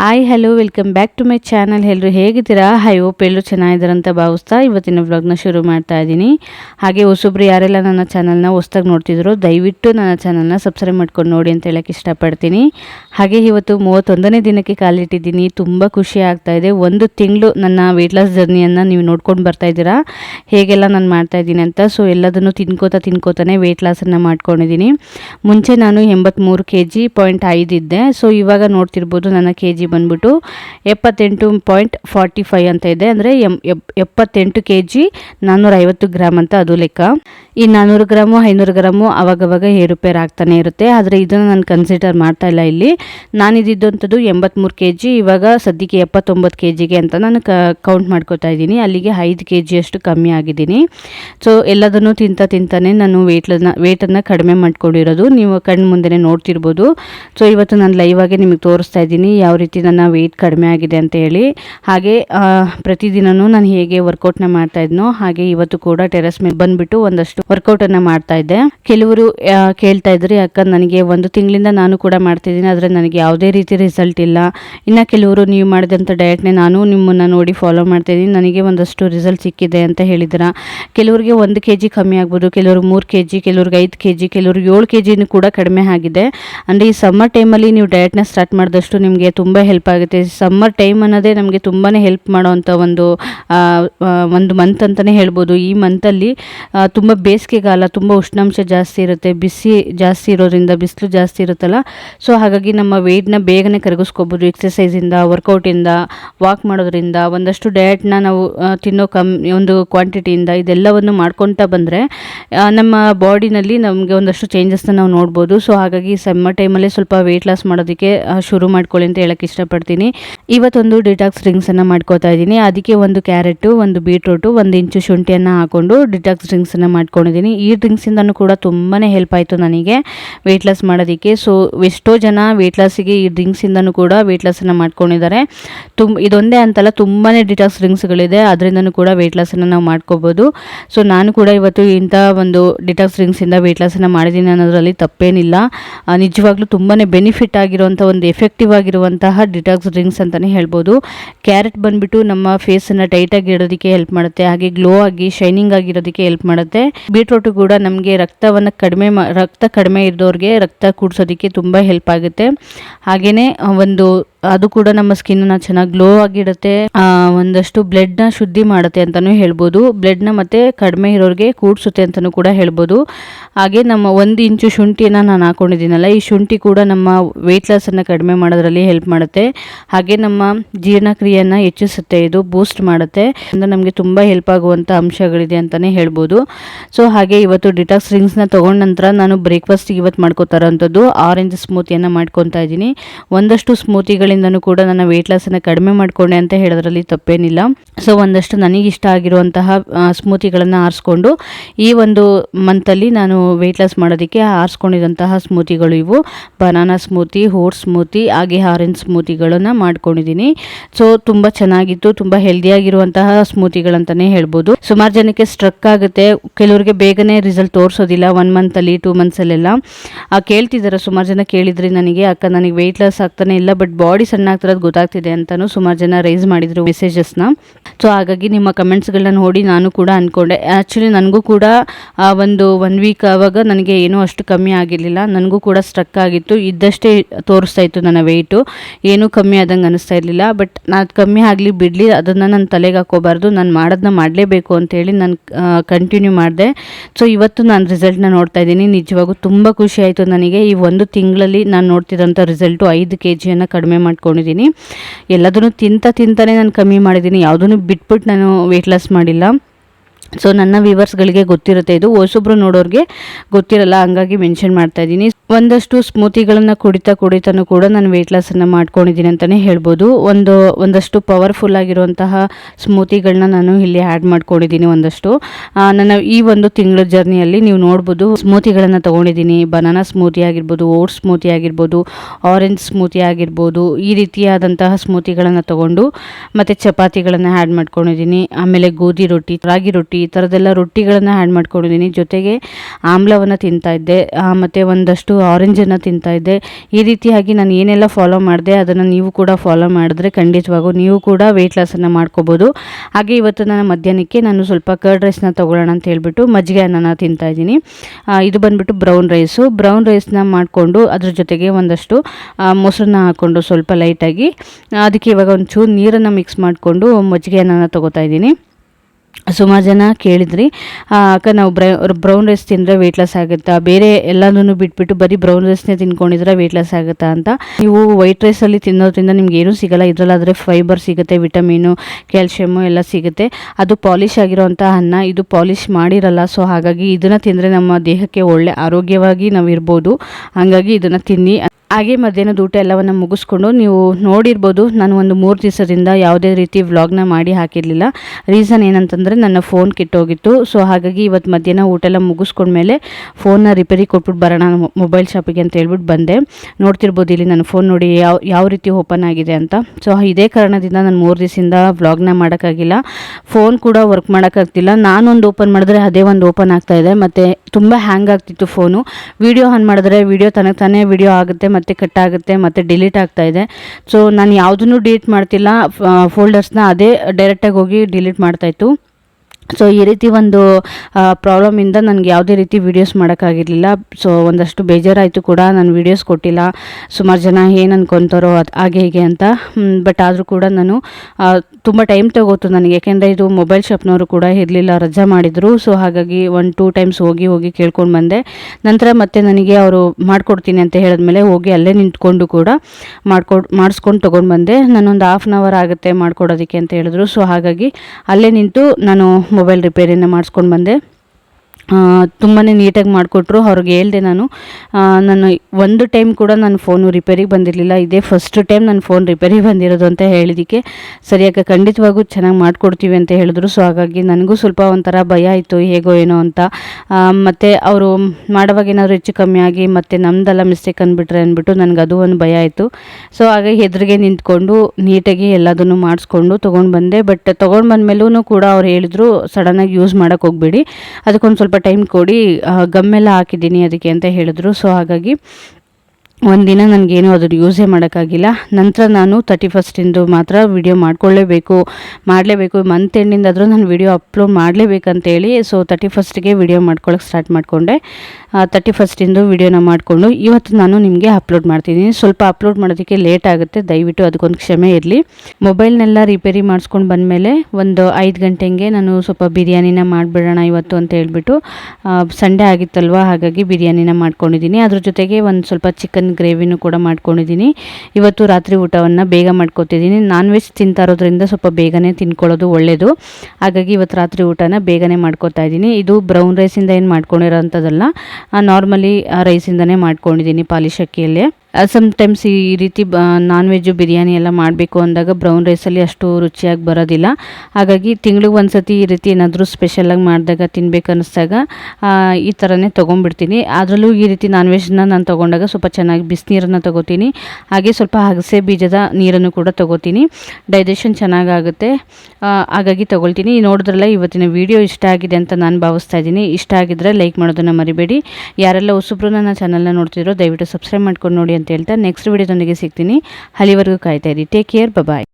Hi hello welcome back to my channel ಎಲ್ಲರೂ ಹೇಗಿದ್ದೀರಾ? High hope ಎಲ್ಲರೂ ಚೆನ್ನಾಗಿದ್ದಾರೆ ಅಂತ ಭಾವಿಸ್ತಾ ಇವತ್ತಿನ ವ್ಲಾಗ್ನ ಶುರು ಮಾಡ್ತಾ ಇದ್ದೀನಿ. ಹಾಗೆ ಹೊಸೊಬ್ರು ಯಾರೆಲ್ಲ ನನ್ನ ಚಾನಲ್ನ ಹೊಸ್ದಾಗಿ ನೋಡ್ತಿದ್ರು, ದಯವಿಟ್ಟು ನನ್ನ ಚಾನಲ್ನ ಸಬ್ಸ್ಕ್ರೈಬ್ ಮಾಡ್ಕೊಂಡು ನೋಡಿ ಅಂತ ಹೇಳಕ್ಕೆ ಇಷ್ಟಪಡ್ತೀನಿ. ಹಾಗೆ ಇವತ್ತು ಮೂವತ್ತೊಂದನೇ ದಿನಕ್ಕೆ ಕಾಲಿಟ್ಟಿದ್ದೀನಿ. ತುಂಬ ಖುಷಿ ಆಗ್ತಾ ಇದೆ. ಒಂದು ತಿಂಗಳು ನನ್ನ ವೆಯ್ಟ್ ಲಾಸ್ ಜರ್ನಿಯನ್ನು ನೀವು ನೋಡ್ಕೊಂಡು ಬರ್ತಾ ಇದ್ದೀರಾ? ಹೇಗೆಲ್ಲ ನಾನು ಮಾಡ್ತಾ ಇದ್ದೀನಿ ಅಂತ ಸೊ ಎಲ್ಲದನ್ನು ತಿನ್ಕೋತಾ ತಿನ್ಕೋತಾನೆ ವೆಯ್ಟ್ ಲಾಸನ್ನು ಮಾಡ್ಕೊಂಡಿದ್ದೀನಿ. ಮುಂಚೆ ನಾನು ಎಂಬತ್ತ್ಮೂರು ಕೆ ಜಿ ಪಾಯಿಂಟ್ ಐದು ಇದ್ದೆ. ಸೊ ಇವಾಗ ನೋಡ್ತಿರ್ಬೋದು ನನ್ನ ಕೆ ಜಿ ಬಂದ್ಬಿಟ್ಟು ಎಪ್ಪತ್ತೆಂಟು ಪಾಯಿಂಟ್ ಫಾರ್ಟಿ ಫೈವ್ ಅಂತ ಇದೆ. ಅಂದರೆ ಎಂ, ಎಪ್- ಎಪ್ಪತ್ತೆಂಟು ಕೆ ಜಿ ನಾನ್ನೂರ ಐವತ್ತು ಗ್ರಾಮ್ ಅಂತ ಅದು ಲೆಕ್ಕ. ಈ ನಾನ್ನೂರು ಗ್ರಾಮು, ಐನೂರು ಗ್ರಾಮು ಅವಾಗವಾಗ ಏರುಪೇರು ಆಗ್ತಾನೆ ಇರುತ್ತೆ. ಆದರೆ ಇದನ್ನು ನಾನು ಕನ್ಸಿಡರ್ ಮಾಡ್ತಾ ಇಲ್ಲ ಇಲ್ಲಿ. ನಾನು ಇದ್ದಿದ್ದಂಥದ್ದು ಎಂಬತ್ತ್ಮೂರು ಕೆ ಜಿ ಇವಾಗ ಸದ್ಯಕ್ಕೆ ಎಪ್ಪತ್ತೊಂಬತ್ತು ಕೆ ಜಿಗೆ ಅಂತ ನಾನು ಕ ಕೌಂಟ್ ಮಾಡ್ಕೋತಾ ಇದ್ದೀನಿ. ಅಲ್ಲಿಗೆ ಐದು ಕೆ ಜಿಯಷ್ಟು ಕಮ್ಮಿ ಆಗಿದ್ದೀನಿ. ಸೊ ಎಲ್ಲದನ್ನು ತಿಂತ ತಿಂತಾನೆ ನಾನು ವೇಟ್ಲನ್ನ ವೇಟನ್ನು ಕಡಿಮೆ ಮಾಡ್ಕೊಂಡಿರೋದು. ನೀವು ಕಣ್ಣು ಮುಂದೆ ನೋಡ್ತಿರ್ಬೋದು. ಸೊ ಇವತ್ತು ನಾನು ಲೈವ್ ಆಗಿ ನಿಮಗೆ ತೋರಿಸ್ತಾ ಇದ್ದೀನಿ. ಯಾವ ರೀತಿ ನನ್ನ ವೆಯ್ಟ್ ಕಡಿಮೆ ಆಗಿದೆ ಅಂತ ಹೇಳಿ. ಹಾಗೆ ಪ್ರತಿದಿನನೂ ನಾನು ಹೇಗೆ ವರ್ಕೌಟ್ನ ಮಾಡ್ತಾ ಇದ್ನೋ ಹಾಗೆ ಇವತ್ತು ಕೂಡ ಟೆರೆಸ್ ಮೇಲೆ ಬಂದ್ಬಿಟ್ಟು ಒಂದಷ್ಟು ವರ್ಕೌಟನ್ನು ಮಾಡ್ತಾ ಇದ್ದೆ. ಕೆಲವರು ಕೇಳ್ತಾ ಇದ್ರು ಅಕ್ಕ, ನನಗೆ ಒಂದು ತಿಂಗಳಿಂದ ನಾನು ಕೂಡ ಮಾಡ್ತಿದ್ದೀನಿ ಆದರೆ ನನಗೆ ಯಾವುದೇ ರೀತಿ ರಿಸಲ್ಟ್ ಇಲ್ಲ. ಇನ್ನು ಕೆಲವರು ನೀವು ಮಾಡಿದಂಥ ಡಯಟ್ನೇ ನಾನು ನಿಮ್ಮನ್ನು ನೋಡಿ ಫಾಲೋ ಮಾಡ್ತಾ ಇದ್ದೀನಿ. ನನಗೆ ಒಂದಷ್ಟು ರಿಸಲ್ಟ್ ಸಿಕ್ಕಿದೆ ಅಂತ ಹೇಳಿದ್ರ? ಕೆಲವರಿಗೆ ಒಂದು ಕೆ ಜಿ ಕಮ್ಮಿ ಆಗ್ಬೋದು, ಕೆಲವರು ಮೂರು ಕೆ ಜಿ ಕೆಲವ್ರಿಗೆ ಐದು ಕೆ ಜಿ ಕೆಲವ್ರಿಗೆ ಏಳು ಕೆ ಜಿನೂ ಕೂಡ ಕಡಿಮೆ ಆಗಿದೆ. ಅಂದರೆ ಈ ಸಮ್ಮರ್ ಟೈಮಲ್ಲಿ ನೀವು ಡಯಟ್ನ ಸ್ಟಾರ್ಟ್ ಮಾಡಿದಷ್ಟು ನಿಮಗೆ ತುಂಬ ಹೆಲ್ಪ್ ಆಗುತ್ತೆ. ಸಮ್ಮರ್ ಟೈಮ್ ಅನ್ನೋದೇ ನಮಗೆ ತುಂಬಾ ಹೆಲ್ಪ್ ಮಾಡೋವಂಥ ಒಂದು ಒಂದು ಮಂತ್ ಅಂತಲೇ ಹೇಳ್ಬೋದು. ಈ ಮಂತಲ್ಲಿ ತುಂಬ ಬೇಸಿಗೆಗಾಲ, ತುಂಬ ಉಷ್ಣಾಂಶ ಜಾಸ್ತಿ ಇರುತ್ತೆ. ಬಿಸಿ ಜಾಸ್ತಿ ಇರೋದ್ರಿಂದ ಬಿಸಿಲು ಜಾಸ್ತಿ ಇರುತ್ತಲ್ಲ. ಸೊ ಹಾಗಾಗಿ ನಮ್ಮ ವೆಯ್ಟ್ನ ಬೇಗನೆ ಕರಗಿಸ್ಕೋಬೋದು. ಎಕ್ಸಸೈಸಿಂದ ವರ್ಕೌಟಿಂದ ವಾಕ್ ಮಾಡೋದ್ರಿಂದ, ಒಂದಷ್ಟು ಡಯಟ್ನ ನಾವು ತಿನ್ನೋ ಕಮ್, ಒಂದು ಕ್ವಾಂಟಿಟಿಯಿಂದ ಇದೆಲ್ಲವನ್ನು ಮಾಡ್ಕೊತಾ ಬಂದರೆ ನಮ್ಮ ಬಾಡಿನಲ್ಲಿ ನಮಗೆ ಒಂದಷ್ಟು ಚೇಂಜಸ್ನ ನಾವು ನೋಡ್ಬೋದು. ಸೊ ಹಾಗಾಗಿ ಸಮ್ಮರ್ ಟೈಮಲ್ಲೇ ಸ್ವಲ್ಪ ವೆಯ್ಟ್ ಲಾಸ್ ಮಾಡೋದಕ್ಕೆ ಶುರು ಮಾಡ್ಕೊಳ್ಳಿ ಅಂತ ಹೇಳಕ್ಕೆ ಇಷ್ಟಪಡ್ತೀನಿ. ಇವತ್ತೊಂದು ಡಿಟಾಕ್ಸ್ ಡ್ರಿಂಕ್ಸನ್ನು ಮಾಡ್ಕೋತಾ ಇದ್ದೀನಿ. ಅದಕ್ಕೆ ಒಂದು ಕ್ಯಾರೆಟು, ಒಂದು ಬೀಟ್ರೂಟು, ಒಂದು ಇಂಚು ಶುಂಠಿಯನ್ನು ಹಾಕೊಂಡು ಡಿಟಾಕ್ಸ್ ಡ್ರಿಂಕ್ಸನ್ನು ಮಾಡ್ಕೊಂಡಿದ್ದೀನಿ. ಈ ಡ್ರಿಂಕ್ಸಿಂದನೂ ಕೂಡ ತುಂಬಾ ಹೆಲ್ಪ್ ಆಯಿತು ನನಗೆ ವೆಯ್ಟ್ ಲಾಸ್ ಮಾಡೋದಕ್ಕೆ. ಸೊ ಎಷ್ಟೋ ಜನ ವೆಯ್ಟ್ ಲಾಸಿಗೆ ಈ ಡ್ರಿಂಕ್ಸಿಂದನೂ ಕೂಡ ವೆಯ್ಟ್ ಲಾಸನ್ನು ಮಾಡ್ಕೊಂಡಿದ್ದಾರೆ. ತುಂಬ ಇದೊಂದೇ ಅಂತಲ್ಲ ತುಂಬಾ ಡಿಟಾಕ್ಸ್ ಡ್ರಿಂಕ್ಸ್ಗಳಿದೆ ಅದರಿಂದನೂ ಕೂಡ ವೆಯ್ಟ್ ಲಾಸನ್ನು ನಾವು ಮಾಡ್ಕೋಬೋದು. ಸೊ ನಾನು ಕೂಡ ಇವತ್ತು ಇಂಥ ಒಂದು ಡಿಟಾಕ್ಸ್ ಡ್ರಿಂಕ್ಸಿಂದ ವೆಯ್ಟ್ ಲಾಸನ್ನು ಮಾಡಿದ್ದೀನಿ ಅನ್ನೋದರಲ್ಲಿ ತಪ್ಪೇನಿಲ್ಲ. ನಿಜವಾಗ್ಲೂ ತುಂಬಾ ಬೆನಿಫಿಟ್ ಆಗಿರುವಂಥ ಒಂದು ಎಫೆಕ್ಟಿವ್ ಆಗಿರುವಂತಹ ಡಿಟಾಕ್ಸ್ ಡ್ರಿಂಕ್ಸ್ ಅಂತಲೇ ಹೇಳ್ಬೋದು. ಕ್ಯಾರೆಟ್ ಬಂದ್ಬಿಟ್ಟು ನಮ್ಮ ಫೇಸನ್ನು ಟೈಟಾಗಿ ಇಡೋದಕ್ಕೆ ಹೆಲ್ಪ್ ಮಾಡುತ್ತೆ. ಹಾಗೆ ಗ್ಲೋ ಆಗಿ ಶೈನಿಂಗ್ ಆಗಿರೋದಕ್ಕೆ ಹೆಲ್ಪ್ ಮಾಡುತ್ತೆ. ಬೀಟ್ರೂಟ್ ಕೂಡ ನಮಗೆ ರಕ್ತವನ್ನು ಕಡಿಮೆ ರಕ್ತ ಕಡಿಮೆ ಇದ್ದವ್ರಿಗೆ ರಕ್ತ ಕೂಡಿಸೋದಕ್ಕೆ ತುಂಬ ಹೆಲ್ಪ್ ಆಗುತ್ತೆ. ಹಾಗೆಯೇ ಒಂದು ಅದು ಕೂಡ ನಮ್ಮ ಸ್ಕಿನ್ನ ಚೆನ್ನಾಗಿ ಗ್ಲೋ ಆಗಿಡುತ್ತೆ. ಒಂದಷ್ಟು ಒಂದಷ್ಟು ನ ಶುದ್ಧಿ ಮಾಡುತ್ತೆ ಅಂತಲೂ ಹೇಳ್ಬೋದು. ನ ಮತ್ತೆ ಕಡಿಮೆ ಇರೋರಿಗೆ ಕೂಡ್ಸುತ್ತೆ ಅಂತಲೂ ಕೂಡ ಹೇಳ್ಬೋದು. ಹಾಗೆ ನಮ್ಮ ಒಂದು ಇಂಚು ಶುಂಠಿನ ನಾನು ಹಾಕೊಂಡಿದ್ದೀನಲ್ಲ, ಈ ಶುಂಠಿ ಕೂಡ ನಮ್ಮ ವೆಯ್ಟ್ ಲಾಸನ್ನು ಕಡಿಮೆ ಮಾಡೋದ್ರಲ್ಲಿ ಹೆಲ್ಪ್ ಮಾಡುತ್ತೆ. ಹಾಗೆ ನಮ್ಮ ಜೀರ್ಣಕ್ರಿಯೆಯನ್ನು ಹೆಚ್ಚಿಸುತ್ತೆ, ಇದು ಬೂಸ್ಟ್ ಮಾಡುತ್ತೆ. ಅಂದರೆ ನಮಗೆ ತುಂಬ ಹೆಲ್ಪ್ ಆಗುವಂಥ ಅಂಶಗಳಿದೆ ಅಂತಲೇ ಹೇಳ್ಬೋದು. ಸೊ ಹಾಗೆ ಇವತ್ತು ಡಿಟಾಕ್ಸ್ ಡ್ರಿಂಕ್ಸ್ನ ತೊಗೊಂಡ ನಂತರ ನಾನು ಬ್ರೇಕ್ಫಾಸ್ಟಿಗೆ ಇವತ್ತು ಮಾಡ್ಕೋತಾ ಇರೋಂಥದ್ದು. ಆರೆಂಜ್ ಸ್ಮೂತಿಯನ್ನು ಮಾಡ್ಕೊತಾ ಇದ್ದೀನಿ. ಒಂದಷ್ಟು ಸ್ಮೂತಿಗಳಿಂದನೂ ಕೂಡ ನನ್ನ ವೆಯ್ಟ್ ಲಾಸನ್ನು ಕಡಿಮೆ ಮಾಡಿಕೊಂಡೆ ಅಂತ ಹೇಳೋದ್ರಲ್ಲಿ ತಪ್ಪೇನಿಲ್ಲ. ಸೊ ಒಂದಷ್ಟು ನನಗೆ ಇಷ್ಟ ಆಗಿರುವಂತಹ ಸ್ಮೂತಿಗಳನ್ನು ಆರಿಸ್ಕೊಂಡು ಈ ಒಂದು ಮಂತಲ್ಲಿ ನಾನು ವೆಯ್ಟ್ ಲಾಸ್ ಮಾಡೋದಕ್ಕೆ ಆರಿಸ್ಕೊಂಡಿದ್ದಂತಹ ಸ್ಮೂತಿಗಳು ಇವು. ಬನಾನಾ ಸ್ಮೂತಿ ಹೋರ್ ಸ್ಮೂತಿ ಹಾಗೆ ಆರೆಂಜ್ ಸ್ಮೂತಿಗಳನ್ನು ಮಾಡ್ಕೊಂಡಿದ್ದೀನಿ. ಸೊ ತುಂಬ ಚೆನ್ನಾಗಿತ್ತು, ತುಂಬ ಹೆಲ್ದಿಯಾಗಿರುವಂತಹ ಸ್ಮೂತಿಗಳಂತಲೇ ಹೇಳ್ಬೋದು. ಸುಮಾರು ಜನಕ್ಕೆ ಸ್ಟ್ರಕ್ ಆಗುತ್ತೆ. ಕೆಲವರಿಗೆ ಬೇಗನೆ ರಿಸಲ್ಟ್ ತೋರಿಸೋದಿಲ್ಲ ಒನ್ ಮಂತಲ್ಲಿ ಟೂ ಮಂತ್ಸಲ್ಲೆಲ್ಲ ಕೇಳ್ತಿದ್ದಾರೆ ಸುಮಾರು ಜನ ಕೇಳಿದ್ರಿ ನನಗೆ, ಅಕ್ಕ, ನನಗೆ ವೆಯ್ಟ್ ಲಾಸ್ ಆಗ್ತಾನೆ ಇಲ್ಲ ಬಟ್ ಬಾಡಿ ಸಣ್ಣ ಆಗ್ತಿರೋದು ಗೊತ್ತಾಗ್ತಿದೆ ಅಂತಲೂ ಸುಮಾರು ಜನ ರೈಸ್ ಮಾಡಿದ್ರು ಮೆಸೇಜಸ್ನ ಸೊ ಹಾಗಾಗಿ ನಿಮ್ಮ ಕಮೆಂಟ್ಸ್ಗಳನ್ನ ನೋಡಿ ನಾನು ಕೂಡ ಅಂದ್ಕೊಂಡೆ ಆ್ಯಕ್ಚುಲಿ ನನಗೂ ಕೂಡ ಆ, ಒಂದು ಒನ್ ವೀಕ್ ಆವಾಗ ನನಗೆ ಏನೂ ಅಷ್ಟು ಕಮ್ಮಿ ಆಗಿರಲಿಲ್ಲ. ನನಗೂ ಕೂಡ ಸ್ಟ್ರಕ್ ಆಗಿತ್ತು. ಇದ್ದಷ್ಟೇ ತೋರಿಸ್ತಾ ಇತ್ತು ನನ್ನ ವೆಯ್ಟು ಏನೂ ಕಮ್ಮಿ ಆದಂಗೆ ಅನಿಸ್ತಾ ಇರಲಿಲ್ಲ. ಬಟ್ ನಾನು ಕಮ್ಮಿ ಆಗಲಿ ಬಿಡಲಿ ಅದನ್ನು ನನ್ನ ತಲೆಗೆ ಹಾಕೋಬಾರ್ದು. ನಾನು ಮಾಡೋದನ್ನ ಮಾಡಲೇಬೇಕು ಅಂತೇಳಿ ನಾನು ಕಂಟಿನ್ಯೂ ಮಾಡಿದೆ. ಸೊ ಇವತ್ತು ನಾನು ರಿಸಲ್ಟ್ನ ನೋಡ್ತಾ ಇದ್ದೀನಿ. ನಿಜವಾಗೂ ತುಂಬ ಖುಷಿ ಆಯಿತು ನನಗೆ. ಈ ಒಂದು ತಿಂಗಳಲ್ಲಿ ನಾನು ನೋಡ್ತಿರೋಂಥ ರಿಸಲ್ಟು ಐದು ಕೆ ಜಿಯನ್ನು ಕಡಿಮೆ ಮಾಡ್ಕೊಂಡಿದ್ದೀನಿ. ಎಲ್ಲದನ್ನು ತಿಂತ ತಿಂತಾನೆ ನಾನು ಕಮ್ಮಿ ಮಾಡಿದ್ದೀನಿ. ಯಾವುದನ್ನು ಬಿಟ್ಬಿಟ್ಟು ನಾನು ವೆಯ್ಟ್ ಲಾಸ್ ಮಾಡಿಲ್ಲ. ಸೊ ನನ್ನ ವ್ಯೂವರ್ಸ್ಗಳಿಗೆ ಗೊತ್ತಿರುತ್ತೆ. ಇದು ಹೊಸೊಬ್ರು ನೋಡೋರಿಗೆ ಗೊತ್ತಿರಲ್ಲ, ಹಂಗಾಗಿ ಮೆನ್ಷನ್ ಮಾಡ್ತಾ ಇದ್ದೀನಿ. ಒಂದಷ್ಟು ಸ್ಮೂತಿಗಳನ್ನು ಕುಡಿತಾ ಕುಡಿತಾನೂ ಕೂಡ ನಾನು ವೆಯ್ಟ್ ಲಾಸನ್ನು ಮಾಡ್ಕೊಂಡಿದ್ದೀನಿ ಅಂತಲೇ ಹೇಳ್ಬೋದು. ಒಂದು, ಒಂದಷ್ಟು ಪವರ್ಫುಲ್ ಆಗಿರುವಂತಹ ಸ್ಮೂತಿಗಳನ್ನ ನಾನು ಇಲ್ಲಿ ಆ್ಯಡ್ ಮಾಡ್ಕೊಂಡಿದ್ದೀನಿ ಒಂದಷ್ಟು. ನನ್ನ ಈ ಒಂದು ತಿಂಗಳ ಜರ್ನಿಯಲ್ಲಿ ನೀವು ನೋಡ್ಬೋದು, ಸ್ಮೂತಿಗಳನ್ನು ತೊಗೊಂಡಿದ್ದೀನಿ. ಬನಾನಾ ಸ್ಮೂತಿ ಆಗಿರ್ಬೋದು ಓಟ್ಸ್ ಸ್ಮೂತಿ ಆಗಿರ್ಬೋದು ಆರೆಂಜ್ ಸ್ಮೂತಿ ಆಗಿರ್ಬೋದು, ಈ ರೀತಿಯಾದಂತಹ ಸ್ಮೂತಿಗಳನ್ನು ತೊಗೊಂಡು ಮತ್ತು ಚಪಾತಿಗಳನ್ನು ಆ್ಯಡ್ ಮಾಡ್ಕೊಂಡಿದ್ದೀನಿ. ಆಮೇಲೆ ಗೋಧಿ ರೊಟ್ಟಿ, ರಾಗಿ ರೊಟ್ಟಿ ಈ ಥರದ್ದೆಲ್ಲ ರೊಟ್ಟಿಗಳನ್ನು ಆ್ಯಡ್ ಮಾಡ್ಕೊಂಡಿದ್ದೀನಿ. ಜೊತೆಗೆ ಆಮ್ಲವನ್ನು ತಿಂತಾ ಇದ್ದೆ. ಆ, ಮತ್ತು ಒಂದಷ್ಟು ಆರೆಂಜನ್ನು ತಿಂತಾ ಇದ್ದೆ. ಈ ರೀತಿಯಾಗಿ ನಾನು ಏನೆಲ್ಲ ಫಾಲೋ ಮಾಡಿದೆ ಅದನ್ನು ನೀವು ಕೂಡ ಫಾಲೋ ಮಾಡಿದ್ರೆ ಖಂಡಿತವಾಗೂ ನೀವು ಕೂಡ ವೆಯ್ಟ್ ಲಾಸನ್ನು ಮಾಡ್ಕೋಬೋದು. ಹಾಗೆ ಇವತ್ತು ನಾನು ಮಧ್ಯಾಹ್ನಕ್ಕೆ ನಾನು ಸ್ವಲ್ಪ ಕರ್ಡ್ ರೈಸ್ನ ತೊಗೊಳ್ಳೋಣ ಅಂತ ಹೇಳ್ಬಿಟ್ಟು ಮಜ್ಜಿಗೆ ಅನ್ನನ ತಿಂತಾ ಇದ್ದೀನಿ. ಇದು ಬಂದ್ಬಿಟ್ಟು ಬ್ರೌನ್ ರೈಸು ಬ್ರೌನ್ ರೈಸ್ನ ಮಾಡಿಕೊಂಡು ಅದ್ರ ಜೊತೆಗೆ ಒಂದಷ್ಟು ಮೊಸರನ್ನ ಹಾಕ್ಕೊಂಡು ಸ್ವಲ್ಪ ಲೈಟಾಗಿ ಅದಕ್ಕೆ ಇವಾಗ ಒಂಚೂರು ನೀರನ್ನು ಮಿಕ್ಸ್ ಮಾಡಿಕೊಂಡು ಮಜ್ಜಿಗೆ ಅನ್ನನ ತೊಗೋತಾ ಇದ್ದೀನಿ. ಸುಮಾರು ಜನ ಕೇಳಿದ್ರಿ. ಅಕ್ಕ ನಾವು ಬ್ರೈ, ಬ್ರೌನ್ ರೈಸ್ ತಿಂದರೆ ವೆಯ್ಟ್ ಲಾಸ್ ಆಗುತ್ತಾ? ಬೇರೆ ಎಲ್ಲನೂ ಬಿಟ್ಬಿಟ್ಟು ಬರೀ ಬ್ರೌನ್ ರೈಸ್ನೇ ತಿನ್ಕೊಂಡಿದ್ರೆ ವೆಯ್ಟ್ ಲಾಸ್ ಆಗುತ್ತಾ ಅಂತ. ನೀವು ವೈಟ್ ರೈಸಲ್ಲಿ ತಿನ್ನೋದ್ರಿಂದ ನಿಮ್ಗೆ ಏನೂ ಸಿಗಲ್ಲ. ಇದರಲ್ಲಾದರೆ ಫೈಬರ್ ಸಿಗುತ್ತೆ ವಿಟಮಿನು ಕ್ಯಾಲ್ಶಿಯಮು ಎಲ್ಲ ಸಿಗುತ್ತೆ. ಅದು ಪಾಲಿಶ್ ಆಗಿರೋಂಥ ಅನ್ನ ಇದು ಪಾಲಿಶ್ ಮಾಡಿರಲ್ಲ. ಸೊ ಹಾಗಾಗಿ ಇದನ್ನು ತಿಂದರೆ ನಮ್ಮ ದೇಹಕ್ಕೆ ಒಳ್ಳೆ ಆರೋಗ್ಯವಾಗಿ ನಾವು ಇರ್ಬೋದು ಹಾಗಾಗಿ ಇದನ್ನು ತಿನ್ನಿ. ಹಾಗೆ ಮಧ್ಯಾಹ್ನದ ಊಟ ಎಲ್ಲವನ್ನು ಮುಗಿಸ್ಕೊಂಡು ನೀವು ನೋಡಿರ್ಬೋದು. ನಾನು ಒಂದು ಮೂರು ದಿವಸದಿಂದ ಯಾವುದೇ ರೀತಿ ವ್ಲಾಗ್ನ ಮಾಡಿ ಹಾಕಿರಲಿಲ್ಲ. ರೀಸನ್ ಏನಂತಂದರೆ ನನ್ನ ಫೋನ್ ಕೆಟ್ಟೋಗಿತ್ತು. ಸೊ ಹಾಗಾಗಿ ಇವತ್ತು ಮಧ್ಯಾಹ್ನ ಊಟ ಎಲ್ಲ ಮುಗಿಸ್ಕೊಂಡ್ಮೇಲೆ ಫೋನ್ನ ರಿಪೇರಿ ಕೊಟ್ಬಿಟ್ಟು ಬರೋಣ ಮೊಬೈಲ್ ಶಾಪಿಗೆ ಅಂತ ಹೇಳ್ಬಿಟ್ಟು ಬಂದೆ. ನೋಡ್ತಿರ್ಬೋದು ಇಲ್ಲಿ ನನ್ನ ಫೋನ್ ನೋಡಿ ಯಾವ ಯಾವ ರೀತಿ ಓಪನ್ ಆಗಿದೆ ಅಂತ. ಸೊ ಇದೇ ಕಾರಣದಿಂದ ನಾನು ಮೂರು ದಿವಸದಿಂದ ವ್ಲಾಗ್ನ ಮಾಡೋಕ್ಕಾಗಿಲ್ಲ. ಫೋನ್ ಕೂಡ ವರ್ಕ್ ಮಾಡೋಕ್ಕಾಗ್ತಿಲ್ಲ. ನಾನೊಂದು ಓಪನ್ ಮಾಡಿದ್ರೆ ಅದೇ ಒಂದು ಓಪನ್ ಆಗ್ತಾ ಇದೆ. ಮತ್ತು ತುಂಬ ಹ್ಯಾಂಗ್ ಆಗ್ತಿತ್ತು ಫೋನು ವಿಡಿಯೋ ಆನ್ ಮಾಡಿದ್ರೆ ವೀಡಿಯೋ ತನಗೆ ತಾನೇ ವೀಡಿಯೋ ಆಗುತ್ತೆ, ಮತ್ತು ಕಟ್ ಆಗುತ್ತೆ, ಮತ್ತು ಡಿಲೀಟ್ ಆಗ್ತಾ ಇದೆ. ಸೊ ನಾನು ಯಾವುದನ್ನು ಡಿಲೀಟ್ ಮಾಡ್ತಿಲ್ಲ. ಫೋಲ್ಡರ್ಸ್ನ ಅದೇ ಡೈರೆಕ್ಟಾಗಿ ಹೋಗಿ ಡಿಲೀಟ್ ಮಾಡ್ತಾಯಿತ್ತು ಸೊ ಈ ರೀತಿ ಒಂದು ಪ್ರಾಬ್ಲಮಿಂದ ನನಗೆ ಯಾವುದೇ ರೀತಿ ವೀಡಿಯೋಸ್ ಮಾಡೋಕ್ಕಾಗಿರಲಿಲ್ಲ. ಸೊ ಒಂದಷ್ಟು ಬೇಜಾರಾಯಿತು ಕೂಡ ನಾನು ವೀಡಿಯೋಸ್ ಕೊಟ್ಟಿಲ್ಲ. ಸುಮಾರು ಜನ ಏನು ಅನ್ಕೊತಾರೋ ಅದು, ಹಾಗೆ ಹೀಗೆ ಅಂತ. ಬಟ್ ಆದರೂ ಕೂಡ ನಾನು ತುಂಬ ಟೈಮ್ ತಗೋತು ನನಗೆ. ಯಾಕೆಂದರೆ ಇದು ಮೊಬೈಲ್ ಶಾಪ್ನವರು ಕೂಡ ಇರಲಿಲ್ಲ, ರಜಾ ಮಾಡಿದರು. ಸೊ ಹಾಗಾಗಿ ಒನ್ ಟೂ ಟೈಮ್ಸ್ ಹೋಗಿ ಹೋಗಿ ಕೇಳ್ಕೊಂಡು ಬಂದೆ. ನಂತರ ಮತ್ತೆ ನನಗೆ ಅವರು ಮಾಡಿಕೊಡ್ತೀನಿ ಅಂತ ಹೇಳಿದ್ಮೇಲೆ ಹೋಗಿ ಅಲ್ಲೇ ನಿಂತ್ಕೊಂಡು ಕೂಡ ಮಾಡ್ಕೊಡ್, ಮಾಡಿಸ್ಕೊಂಡು ತೊಗೊಂಡು ಬಂದೆ. ನಾನೊಂದು ಹಾಫ್ ಆನ್ ಅವರ್ ಆಗುತ್ತೆ ಮಾಡಿಕೊಡೋದಕ್ಕೆ ಅಂತ ಹೇಳಿದ್ರು. ಸೊ ಹಾಗಾಗಿ ಅಲ್ಲೇ ನಿಂತು ನಾನು ಮೊಬೈಲ್ ರಿಪೇರಿನ ಮಾಡಿಸ್ಕೊಂಡು ಬಂದೆ. ತುಂಬಾ ನೀಟಾಗಿ ಮಾಡಿಕೊಟ್ರು. ಅವ್ರಿಗೆ ಹೇಳಿದೆ ನಾನು ನಾನು ಒಂದು ಟೈಮ್ ಕೂಡ ನನ್ನ ಫೋನು ರಿಪೇರಿಗೆ ಬಂದಿರಲಿಲ್ಲ. ಇದೇ ಫಸ್ಟ್ ಟೈಮ್ ನನ್ನ ಫೋನ್ ರಿಪೇರಿಗೆ ಬಂದಿರೋದು ಅಂತ ಹೇಳಿದ್ದಕ್ಕೆ ಸರಿಯಾಗಿ ಖಂಡಿತವಾಗೂ ಚೆನ್ನಾಗಿ ಮಾಡಿಕೊಡ್ತೀವಿ ಅಂತ ಹೇಳಿದ್ರು. ಸೊ ಹಾಗಾಗಿ ನನಗೂ ಸ್ವಲ್ಪ ಒಂಥರ ಭಯ ಆಯಿತು, ಹೇಗೋ ಏನೋ ಅಂತ. ಮತ್ತು ಅವರು ಮಾಡೋವಾಗ ಏನಾದರೂ ಹೆಚ್ಚು ಕಮ್ಮಿ ಆಗಿ, ಮತ್ತು ನಮ್ದೆಲ್ಲ ಮಿಸ್ಟೇಕ್ ಅಂದ್ಬಿಟ್ರೆ ಅಂದ್ಬಿಟ್ಟು ನನಗೆ ಅದು ಒಂದು ಭಯ ಆಯಿತು. ಸೊ ಹಾಗಾಗಿ ಹೆದ್ರಿಗೆ ನಿಂತ್ಕೊಂಡು ನೀಟಾಗಿ ಎಲ್ಲದನ್ನು ಮಾಡಿಸ್ಕೊಂಡು ತೊಗೊಂಡು ಬಂದೆ. ಬಟ್ ತೊಗೊಂಡು ಬಂದಮೇಲೂ ಕೂಡ ಅವ್ರು ಹೇಳಿದ್ರು ಸಡನ್ನಾಗಿ ಯೂಸ್ ಮಾಡೋಕ್ಕೆ ಹೋಗಬೇಡಿ. ಅದಕ್ಕೊಂದು ಸ್ವಲ್ಪ ಟೈಮ್ ಕೊಡಿ ಗಮ್ಮೆಲ್ಲ ಹಾಕಿದ್ದೀನಿ ಅದಕ್ಕೆ ಅಂತ ಹೇಳಿದ್ರು. ಸೊ ಹಾಗಾಗಿ ಒಂದಿನ ನನಗೇನು ಅದನ್ನು ಯೂಸೇ ಮಾಡೋಕ್ಕಾಗಿಲ್ಲ. ನಂತರ ನಾನು ತರ್ಟಿ ಫಸ್ಟಿಂದು ಮಾತ್ರ ವಿಡಿಯೋ ಮಾಡ್ಕೊಳ್ಳೇಬೇಕು. ಮಾಡಲೇಬೇಕು. ಮಂತ್ ಎಂಡಿಂದಾದರೂ ನಾನು ವಿಡಿಯೋ ಅಪ್ಲೋಡ್ ಮಾಡಲೇಬೇಕಂತೇಳಿ. ಸೊ ತರ್ಟಿ ಫಸ್ಟಿಗೆ ವಿಡಿಯೋ ಮಾಡ್ಕೊಳ್ಳೋಕೆ ಸ್ಟಾರ್ಟ್ ಮಾಡಿಕೊಂಡೆ. ತರ್ಟಿ ಫಸ್ಟಿಂದು ವಿಡಿಯೋನ ಮಾಡಿಕೊಂಡು ಇವತ್ತು ನಾನು ನಿಮಗೆ ಅಪ್ಲೋಡ್ ಮಾಡ್ತಿದ್ದೀನಿ. ಸ್ವಲ್ಪ ಅಪ್ಲೋಡ್ ಮಾಡೋದಕ್ಕೆ ಲೇಟ್ ಆಗುತ್ತೆ. ದಯವಿಟ್ಟು ಅದಕ್ಕೊಂದು ಕ್ಷಮೆ ಇರಲಿ. ಮೊಬೈಲ್ನೆಲ್ಲ ರಿಪೇರಿ ಮಾಡಿಸ್ಕೊಂಡು ಬಂದಮೇಲೆ ಒಂದು ಐದು ಗಂಟೆಗೆ ನಾನು ಸ್ವಲ್ಪ ಬಿರಿಯಾನಿನ ಮಾಡಿಬಿಡೋಣ ಇವತ್ತು ಅಂತ ಹೇಳ್ಬಿಟ್ಟು ಸಂಡೇ ಆಗಿತ್ತಲ್ವ? ಹಾಗಾಗಿ ಬಿರಿಯಾನಿನ ಮಾಡ್ಕೊಂಡಿದ್ದೀನಿ. ಅದ್ರ ಜೊತೆಗೆ ಒಂದು ಸ್ವಲ್ಪ ಚಿಕನ್ ಗ್ರೇವಿನೂ ಕೂಡ ಮಾಡ್ಕೊಂಡಿದ್ದೀನಿ. ಇವತ್ತು ರಾತ್ರಿ ಊಟವನ್ನು ಬೇಗ ಮಾಡ್ಕೊತಿದ್ದೀನಿ. ನಾನ್ ವೆಜ್ ತಿಂತಾ ಇರೋದ್ರಿಂದ ಸ್ವಲ್ಪ ಬೇಗನೆ ತಿನ್ಕೊಳ್ಳೋದು ಒಳ್ಳೆಯದು ಹಾಗಾಗಿ ಇವತ್ತು ರಾತ್ರಿ ಊಟನ ಬೇಗನೆ ಮಾಡ್ಕೊತಾ ಇದ್ದೀನಿ. ಇದು ಬ್ರೌನ್ ರೈಸಿಂದ ಏನು ಮಾಡ್ಕೊಂಡಿರೋ ಅಂಥದ್ದಲ್ಲ ನಾರ್ಮಲಿ ರೈಸಿಂದನೇ ಮಾಡ್ಕೊಂಡಿದ್ದೀನಿ ಪಾಲಿಶ್ ಅಕ್ಕಿಯಲ್ಲೇ. ಸಮ್ಟೈಮ್ಸ್ ಈ ರೀತಿ ನಾನ್ ವೆಜ್ಜು ಬಿರಿಯಾನಿ ಎಲ್ಲ ಮಾಡಬೇಕು ಅಂದಾಗ ಬ್ರೌನ್ ರೈಸಲ್ಲಿ ಅಷ್ಟು ರುಚಿಯಾಗಿ ಬರೋದಿಲ್ಲ. ಹಾಗಾಗಿ ತಿಂಗ್ಳಿಗೆ ಒಂದು ಸತಿ ಈ ರೀತಿ ಏನಾದರೂ ಸ್ಪೆಷಲಾಗಿ ಮಾಡಿದಾಗ ತಿನ್ಬೇಕು ಅನ್ನಿಸ್ದಾಗ ಈ ಥರನೇ ತೊಗೊಂಡ್ಬಿಡ್ತೀನಿ. ಅದರಲ್ಲೂ ಈ ರೀತಿ ನಾನ್ ವೆಜ್ನ ನಾನು ತೊಗೊಂಡಾಗ ಸ್ವಲ್ಪ ಚೆನ್ನಾಗಿ ಬಿಸಿನೀರನ್ನು ತೊಗೋತೀನಿ. ಹಾಗೆ ಸ್ವಲ್ಪ ಅಗಸೆ ಬೀಜದ ನೀರನ್ನು ಕೂಡ ತೊಗೋತೀನಿ. ಡೈಜೆಷನ್ ಚೆನ್ನಾಗಾಗುತ್ತೆ. ಹಾಗಾಗಿ ತೊಗೊಳ್ತೀನಿ. ನೋಡಿದ್ರಲ್ಲ, ಇವತ್ತಿನ ವಿಡಿಯೋ ಇಷ್ಟ ಆಗಿದೆ ಅಂತ ನಾನು ಭಾವಿಸ್ತಾ ಇದ್ದೀನಿ. ಇಷ್ಟ ಆಗಿದ್ರೆ ಲೈಕ್ ಮಾಡೋದನ್ನು ಮರಿಬೇಡಿ. ಯಾರೆಲ್ಲ ಹೊಸಬ್ರು ನನ್ನ ಚಾನಲ್ನ ನೋಡ್ತಿರೋ ದಯವಿಟ್ಟು ಸಬ್ಸ್ಕ್ರೈಬ್ ಮಾಡ್ಕೊಂಡು ನೋಡಿ ಅಂತ ಹೇಳ್ತಾ ನೆಕ್ಸ್ಟ್ ವಿಡಿಯೋದೊಂದಿಗೆ ಸಿಗ್ತೀನಿ. ಅಲ್ಲಿವರೆಗೂ ಕಾಯ್ತಾ ಇರಿ. Take care bye